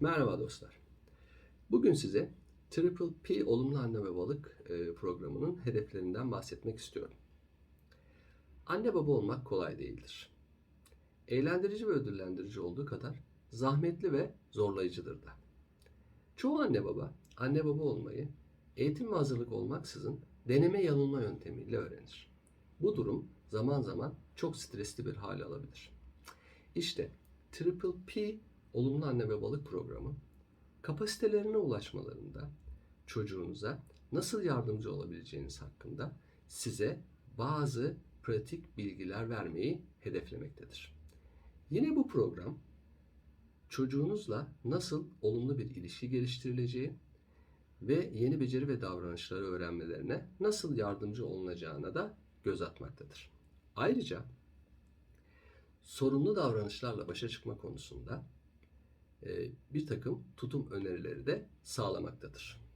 Merhaba dostlar. Bugün size Triple P Olumlu Anne ve Babalık e, programının hedeflerinden bahsetmek istiyorum. Anne baba olmak kolay değildir. Eğlendirici ve ödüllendirici olduğu kadar zahmetli ve zorlayıcıdır da. Çoğu anne baba, anne baba olmayı eğitim ve hazırlık olmaksızın deneme yanılma yöntemiyle öğrenir. Bu durum zaman zaman çok stresli bir hale alabilir. İşte Triple P Olumlu Anne ve Balık programı kapasitelerine ulaşmalarında çocuğunuza nasıl yardımcı olabileceğiniz hakkında size bazı pratik bilgiler vermeyi hedeflemektedir. Yine bu program çocuğunuzla nasıl olumlu bir ilişki geliştirileceği ve yeni beceri ve davranışları öğrenmelerine nasıl yardımcı olunacağına da göz atmaktadır. Ayrıca sorunlu davranışlarla başa çıkma konusunda bir takım tutum önerileri de sağlamaktadır.